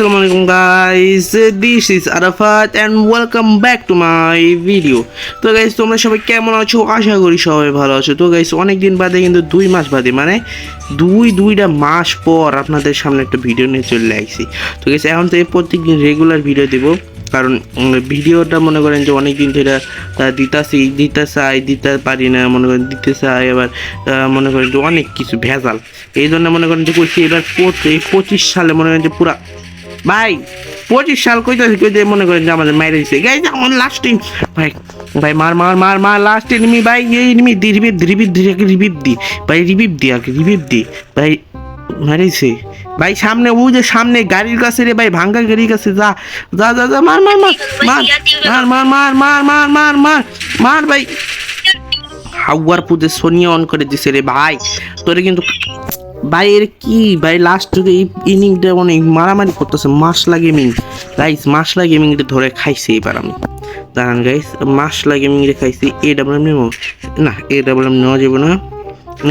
আলাইকুম guys this is Arafat and welcome back to my video তো guys তোমরা সবাই কেমন আছো? আশা করি সবাই ভালো আছো। তো গাইস অনেক দিন বাদে কিন্তু দুই মাস বাদে মানে দুই, দুইটা মাস পর আপনাদের সামনে একটা ভিডিও নিয়ে চলে আসছি। তো গাইস এখন থেকে প্রত্যেকদিন রেগুলার ভিডিও দেবো। কারণ ভিডিওটা মনে করেন যে অনেক দিন ধরে দিতাছি দিতে চাই দিতে পারি না, মনে করেন দিতে চাই আবার মনে করেন যে অনেক কিছু ভেজাল। এই জন্য মনে করেন যে করছি এবার পঁচ- পঁচিশ সালে মনে করেন যে পুরা ভাই পঁচিশ সাল কইতে কইতে মনে করেন যে আমাদের মাইরে দিছে গাই আমার লাস্ট টাইম ভাই ভাই মার মার মার মার লাস্ট এনিমি ভাই এই এনিমি দি রিবিপ দি রিবিপ দি রিবিপ দি ভাই রিবিপ দি আগে রিবিপ দি ভাই মারিছে ভাই সামনে ও যে সামনে গাড়ির কাছে রে ভাই ভাঙ্গা গাড়ির কাছে যা যা যা যা মার মার মার মার মার মার মার মার মার মার মার মার ভাই হাওয়ার পুজো সোনিয়া অন করে দিছে রে ভাই তোরে কিন্তু ভাই এর কি? ভাই লাস্ট যুগে এই ইনিংটা অনেক মারামারি করতেছে। মাসলা গেমিং গাইস মাসলা গেমিংটা ধরে খাইছে এবার আমি। দাঁড়ান গাইস মাসলা গেমিংটা খাইছি। এ ডাবল এম নেব। না এ ডাবল এম নেওয়া যাবে না।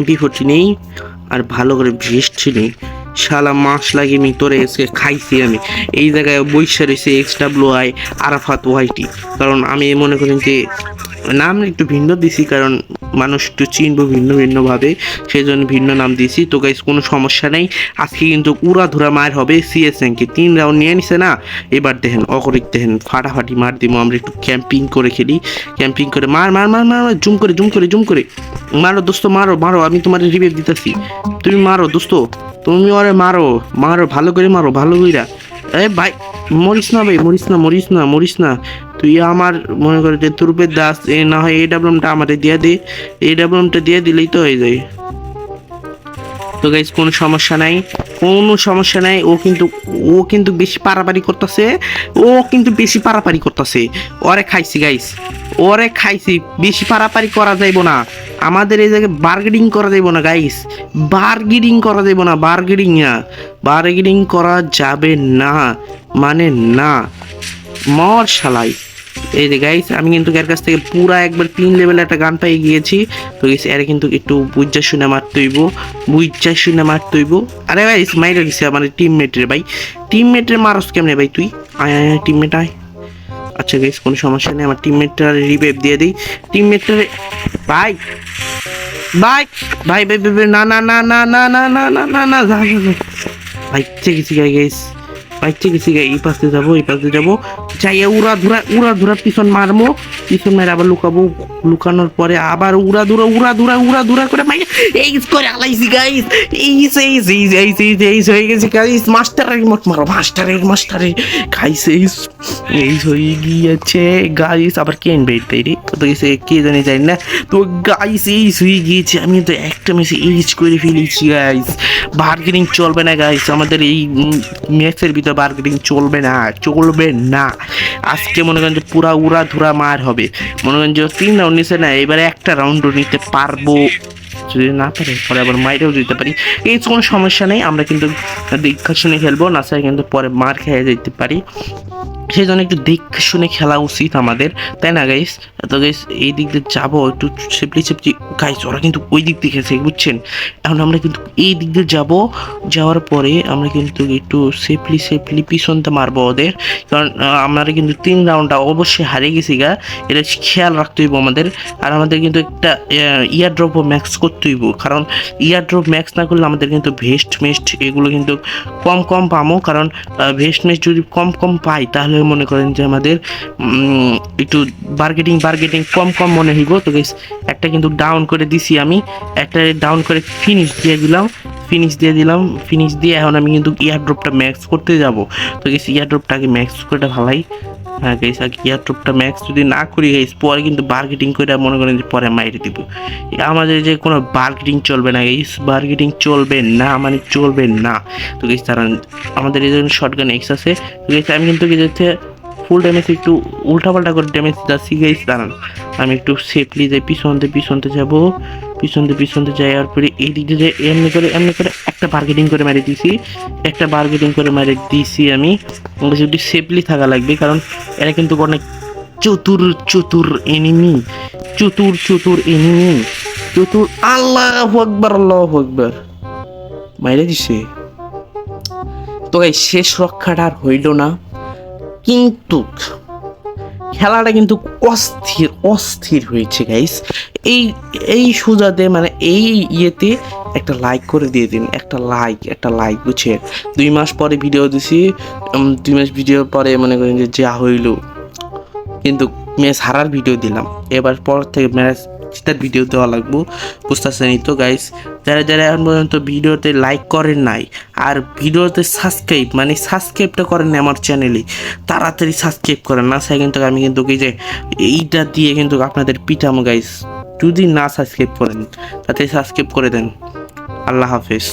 বি ফোরটি নেই, আর ভালো করে বৃষ্টি নেই শালা মাসলা গেমিং তোরে এসে খাইছি আমি। এই জায়গায় বৈশা রয়েছে X W I Arafat YT কারণ আমি মনে করেন যে, নাম একটু ভিন্ন দিছি, কারণ মানুষ একটু চিনবো ভিন্ন ভিন্নভাবে সেই জন্য ভিন্ন নাম দিয়েছি। তো গাইস কোনো সমস্যা নেই। আজকে কিন্তু উড়া ধুরা মার হবে সিএসএনকে তিন রাউন্ড নিয়ে নিছে না? এবার দেখেন অকরিক দেখেন, ফাটাফাটি মার দিব, আমরা একটু ক্যাম্পিং করে খেলি। ক্যাম্পিং করে, মার মার মার মার জুম করে জুম করে জুম করে। মারো দোস্ত, মারো মারো, আমি তোমার রিভিউ দিতেছি। তুমি মারো দোস্ত, তুমি ওরে মারো মারো, ভালো করে মারো, ভালো কইরা। এ ভাই, মরিস না ভাই, মরিস না মরিস না মরিস না। তুই আমার মনে করে যে তুরপের দাস, এ না হয় এই ডাবলমটা আমাদের দিয়ে দে, এই ডাবলমটা দিয়ে দিলেই তো হয়ে যায়। তো গাইজ কোনো সমস্যা নাই, কোনো সমস্যা নাই, ও কিন্তু ও কিন্তু বেশি পারাপারি করতেছে, ও কিন্তু বেশি পারাপারি করতেছে। ওরে খাইছি গাইস ওরে খাইছি, বেশি পারাপারি করা যাইব না। আমাদের এই জায়গায় বার্গেনিং করা যাইব না গাইস বার্গেনিং করা যাইব না বার্গেনিং না। বার্গেনিং করা যাবে না মানে না। মর শালাই এই যে গাইস আমি কিন্তু এর কাছ থেকে পুরা একবার তিন লেভেল একটা গান পাই গিয়েছি তো গাইস এর কিন্তু একটু বুঝা শুনে মারতে হইব বুঝা শুনে মারতে হইব আরে ভাই মাইরে দিছে আমার টিমমেটের ভাই টিমমেটের মারস কেমনে ভাই তুই আয় আয় টিমমেট আয় আচ্ছা গাইস কোনো সমস্যা নেই আমার টিমমেটটার রিভাইভ দিয়ে দিই টিমমেটটার ভাই ভাই ভাই ভাই ভাই, না না না না না না না না না না যা। ভাই ঠিক আছে গাইস ভাই ঠিক আছে এই পাশে যাব এই পাশে যাব যাইয়া উড়া ধুরা উড়া ধুরা পিছন মারবো পিছন মেরে আবার লুকাবো, লুকানোর পরে আবার উড়া ধুরা উড়া ধুরা উড়া ধুরা করে মাইয়া এই করে আলাইছি গাইস এই এই এই এই এই এই হয়ে গেছে গাইস মাস্টারের রিমোট মারো মাস্টারের মাস্টারে গাইস এই এই হয়ে গিয়েছে গাইস আবার কে ইনভাইট দেয় রে? তো গেছে, কে জানি জানি না। তো গাইস এই হয়ে গিয়েছে, আমি তো একটা মেসে এইচ করে ফেলেছি গাইস বার্গেনিং চলবে না গাইস আমাদের এই ম্যাচের ভিতরে বার্গেনিং চলবে না চলবে না। আজকে মনে করেন যে পুরা উড়া ধুরা মার হবে। মনে করেন যে তিন রাউন্ড নিছে না, এবারে একটা রাউন্ডও নিতে পারব। যদি না পারে পরে আবার মাইরেও দিতে পারি। এই কোনো সমস্যা নেই, আমরা কিন্তু দীক্ষা শুনে খেলব, না চাই কিন্তু পরে মার খেয়ে যেতে পারি। সেই জন্য একটু দেখে শুনে খেলা উচিত আমাদের, তাই না গাইস তো গাইস এই দিক দিয়ে যাব, একটু সেপলি সেপলি গাইস ওরা কিন্তু ওই দিক দিয়ে গেছে বুঝছেন? এখন আমরা কিন্তু এই দিক দিয়ে যাব, যাওয়ার পরে আমরা কিন্তু একটু সেফলি সেফলি পিছনতে মারবো ওদের। কারণ আমরা কিন্তু তিন রাউন্ডটা অবশ্যই হারিয়ে গেছি গা, এটা খেয়াল রাখতে হইব আমাদের। আর আমাদের কিন্তু একটা ইয়ার ড্রপও ম্যাক্স করতে হইব কারণ ইয়ার ড্রপ ম্যাক্স না করলে আমাদের কিন্তু ভেস্ট মেস্ট এগুলো কিন্তু কম কম পামো। কারণ ভেস্ট মেস্ট যদি কম কম পাই, তাহলে মনে করেন যে আমাদের একটু বার্গেটিং বার্গেটিং কম কম মনে হইব। তো একটা কিন্তু ডাউন করে দিছি আমি। একটা ডাউন করে ফিনিশ দিয়ে দিলাম। ফিনিশ দিয়ে দিলাম। ফিনিশ দিয়ে এখন আমি কিন্তু ইয়ার ড্রপটা ম্যাক্স করতে যাব। তো গেছি ইয়ার ড্রপটা আগে ম্যাক্স করে ভালাই। হ্যাঁ গেছি আগে ইয়ার ড্রপটা ম্যাক্স যদি না করি গেছি পরে কিন্তু বার্গেটিং করে মনে করেন যে পরে মাইরে দিব। আমাদের যে কোনো বার্গেটিং চলবে না গেস বার্গেটিং চলবে না মানে চলবে না। তো গেছি তারা আমাদের এই জন্য শর্টগান এক্স আছে। তো গেছি আমি কিন্তু গেছে ফুল ড্যামেজ একটু উল্টাপাল্টা করে ড্যামেজ যাচ্ছি গেছি দাঁড়ান। আমি একটু সেফলি যাই পিছনতে পিছনতে যাব। পিছনতে পিছনতে যাওয়ার পরে এই দিক দিয়ে এমনি করে এমনি করে একটা বার্গেটিং করে মেরে দিছি। একটা বার্গেটিং করে মেরে দিছি আমি। যদি সেফলি থাকা লাগবে, কারণ এরা কিন্তু অনেক চতুর চতুর এনিমি চতুর চতুর এনিমি চতুর, আল্লাহ আকবার আল্লাহ আকবার। মাইরে দিছে। তো গাইস শেষ রক্ষাটা আর হইল না। কিন্তু খেলাটা কিন্তু অস্থির অস্থির হয়েছে গাইস এই এই সুজাতে মানে এই ইয়েতে একটা লাইক করে দিয়ে দিন, একটা লাইক একটা লাইক বুঝে দুই মাস পরে ভিডিও দিছি দুই মাস ভিডিও পরে মনে করেন যে যা হইল, কিন্তু ম্যাচ হারার ভিডিও দিলাম। এবার পর থেকে ম্যাচ জিতার ভিডিও দেওয়া লাগবো। বুঝতেছেন তো গাইস যারা যারা এখন পর্যন্ত ভিডিওতে লাইক করেন নাই, আর ভিডিওতে সাবস্ক্রাইব মানে সাবস্ক্রাইবটা করেন না আমার চ্যানেলে তাড়াতাড়ি সাবস্ক্রাইব করেন। না সে কিন্তু আমি কিন্তু কি যে এইটা দিয়ে কিন্তু আপনাদের পিঠামো গাইস যদি না সাবস্ক্রাইব করেন, তাতে সাবস্ক্রাইব করে দেন। আল্লাহ হাফেজ।